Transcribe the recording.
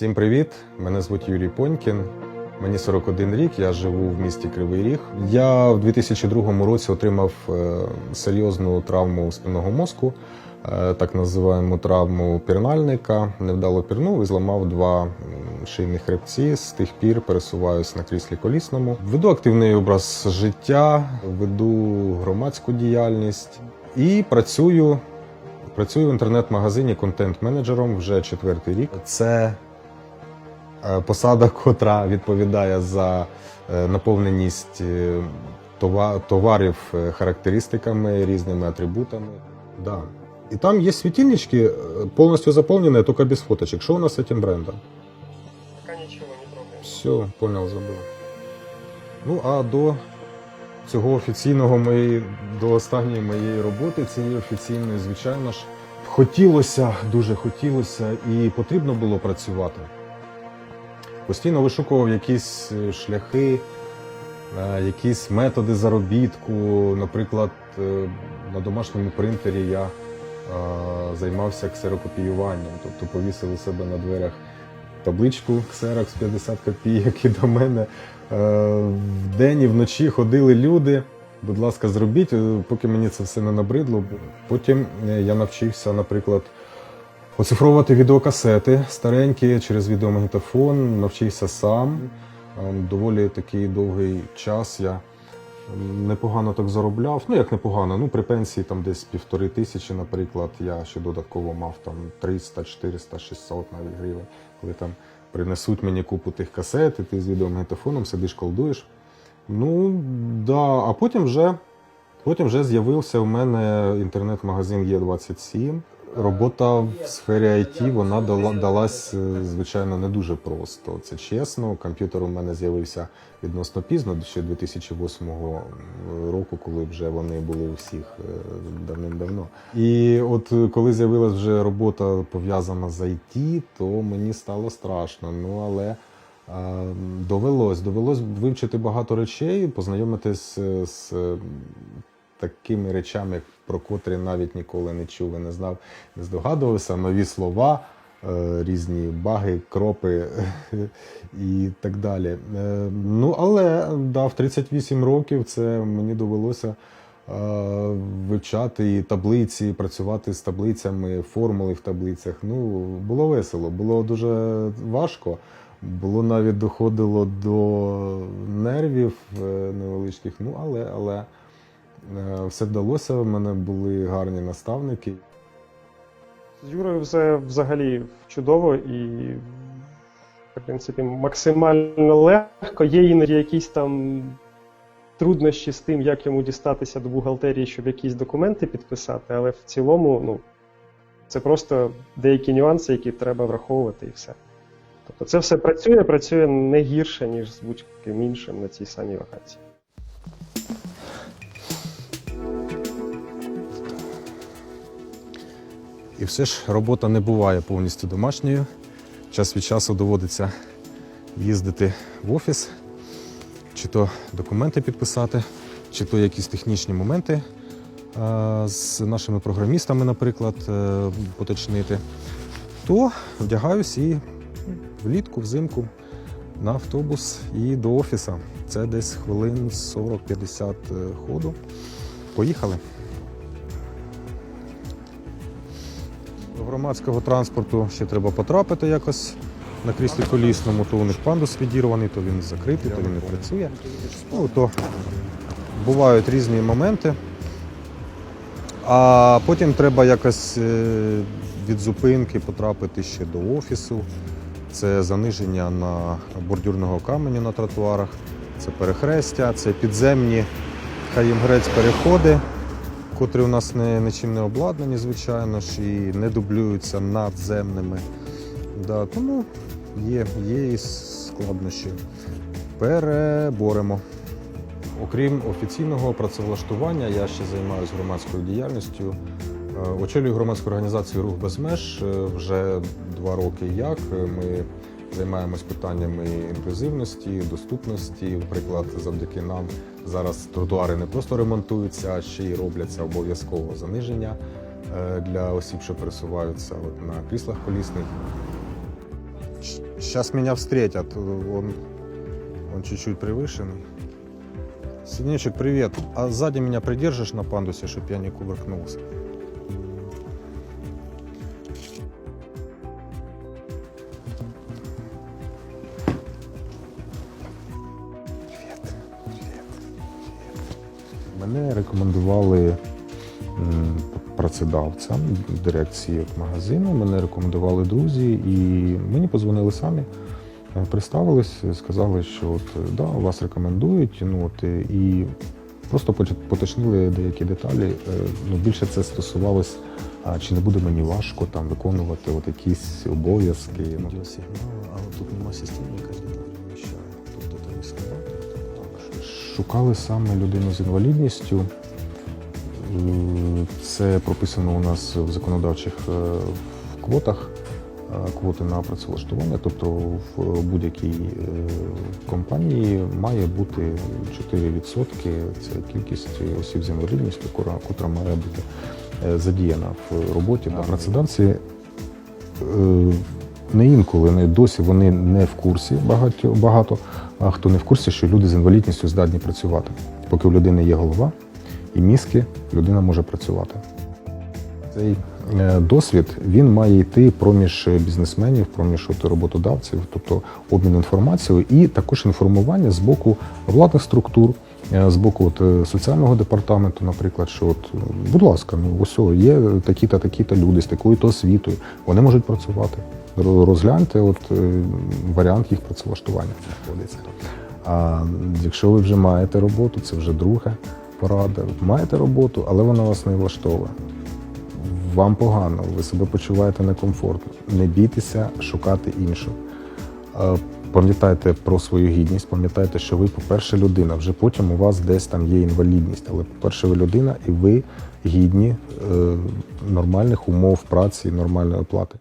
Всім привіт! Мене звуть Юрій Понькін. Мені 41 рік, я живу в місті Кривий Ріг. Я в 2002 році отримав е, серйозну травму спинного мозку, е, так називаємо травму пірнальника. Невдало пірнув і зламав два шийні хребці. З тих пір пересуваюсь на кріслі колісному. Веду активний образ життя, веду громадську діяльність і працюю. Працюю в інтернет-магазині контент-менеджером вже четвертий рік. Це посада, котра відповідає за е, наповненість е, товарів е, характеристиками, різними атрибутами. Да. І там є світильнички, е, повністю заповнені, тільки без фоточек. Що у нас з цим брендом? Пока ничего не трогаем. Все, понял, забув. Ну, а до цього офіційного моєї, до останньої моєї роботи, цієї офіційної, звичайно ж, хотілося, дуже хотілося і потрібно було працювати. Постійно вишукував якісь е, шляхи, е, якісь методи заробітку. Наприклад, е, на домашньому принтері я займався ксерокопіюванням, тобто повісив у себе на дверях табличку Xerox 50 копійок і до мене вдень і вночі ходили люди. Будь ласка, зробіть, поки мені це все не набридло. Потім я навчився, наприклад, оцифровувати відеокасети старенькі через відеомагнітофон, навчився сам. Е, Доволі такий довгий час я непогано так заробляв. Ну, як непогано, ну при пенсії там десь півтори тисячі, наприклад, я ще додатково мав там 300, 400, 600 навіть гривень, коли там принесуть мені купу тих касет, і ти з відеомагнітофоном сидиш, колдуєш. Ну, да, а потім вже, потім вже з'явився у мене інтернет-магазин Є27. Робота в сфері IT вона дала, далась, е, звичайно, не дуже просто. Це чесно. Комп'ютер у мене з'явився відносно пізно, ще 2008 року, коли вже вони були у всіх е, давним-давно. І от е, коли з'явилась вже робота пов'язана з IT, то мені стало страшно. Ну але е, довелось, довелось вивчити багато речей, познайомитись е, з е, такими речами, про котрі навіть ніколи не чув і не знав, не здогадувався. Нові слова, е, різні баги, кропи і так далі. Е, Ну, але да, в 38 років це мені довелося е, вивчати таблиці, працювати з таблицями, формули в таблицях. Ну, було весело, було дуже важко. Було навіть доходило до нервів невеличких, ну але, але все вдалося. В мене були гарні наставники. З Юрою все взагалі чудово і, в принципі, максимально легко. Є іноді якісь там труднощі з тим, як йому дістатися до бухгалтерії, щоб якісь документи підписати, але в цілому, ну, це просто деякі нюанси, які треба враховувати і все. Тобто це все працює, працює не гірше, ніж з будь-ким іншим на цій самій вакансії. І все ж робота не буває повністю домашньою. Час від часу доводиться їздити в офіс, чи то документи підписати, чи то якісь технічні моменти е, з нашими програмістами, наприклад, е, поточнити. То вдягаюсь і влітку, взимку на автобус і до офіса. Це десь хвилин 40-50 ходу. Поїхали. До громадського транспорту ще треба потрапити якось на кріслі колісному, то у них пандус відірваний, то він закритий, то він не працює. Ну, то бувають різні моменти. А потім треба якось е, від зупинки потрапити ще до офісу. Це заниження на бордюрного каменю на тротуарах, це перехрестя, це підземні хай їм грець переходи котрі у нас не, нічим не обладнані, звичайно ж, і не дублюються надземними. Да, тому є, є і складнощі. Переборемо. Окрім офіційного працевлаштування, я ще займаюся громадською діяльністю. Е, Очолюю громадську організацію Рух без меж е, вже два роки як. Ми займаємось питаннями інклюзивності, доступності. Наприклад, завдяки нам зараз тротуари не просто ремонтуються, а ще й робляться обов'язково заниження е, для осіб, що пересуваються от на кріслах колісних. Сейчас меня встретят. Он, он чуть-чуть превышенный. Синечек, привет. А сзади меня придержишь на пандусе, чтобы я не кувыркнулся? Мене рекомендували працедавцям дирекції магазину. Мене рекомендували друзі, і мені подзвонили самі, е, представились, сказали, що от е, да, вас рекомендують. Ну от е, і просто поточнили деякі деталі. Ну більше це стосувалось, а чи не буде мені важко там виконувати от якісь обов'язки. Ну, сигнали, але тут нема системи, яка Шукали саме людину з інвалідністю. Е, Це прописано у нас в законодавчих е, квотах, е, квоти на працевлаштування. Тобто в будь-якій компанії має бути 4% це кількість осіб з інвалідністю, котра, має бути задіяна в роботі. Да. Працедавці не інколи, не досі вони не в курсі багато, багато, а хто не в курсі, що люди з інвалідністю здатні працювати. Поки у людини є голова і мізки, людина може працювати. Цей е, досвід він має йти проміж бізнесменів, проміж от роботодавців, тобто обмін інформацією, і також інформування з боку владних структур, е, з боку от, е, соціального департаменту, наприклад, що от, е, будь ласка, ну ось є такі-то, такі-то люди з такою-то освітою, вони можуть працювати. Ро- Розгляньте от, е, варіант їх працевлаштування. А якщо ви вже маєте роботу, це вже друга порада. Маєте роботу, але вона вас не влаштовує. Вам погано, ви себе почуваєте некомфортно. Не бійтеся шукати іншу. Пам'ятайте про свою гідність, пам'ятайте, що ви, по-перше, людина. Вже потім у вас десь там є інвалідність. Але, по-перше, ви людина і ви гідні е, нормальних умов праці, нормальної оплати.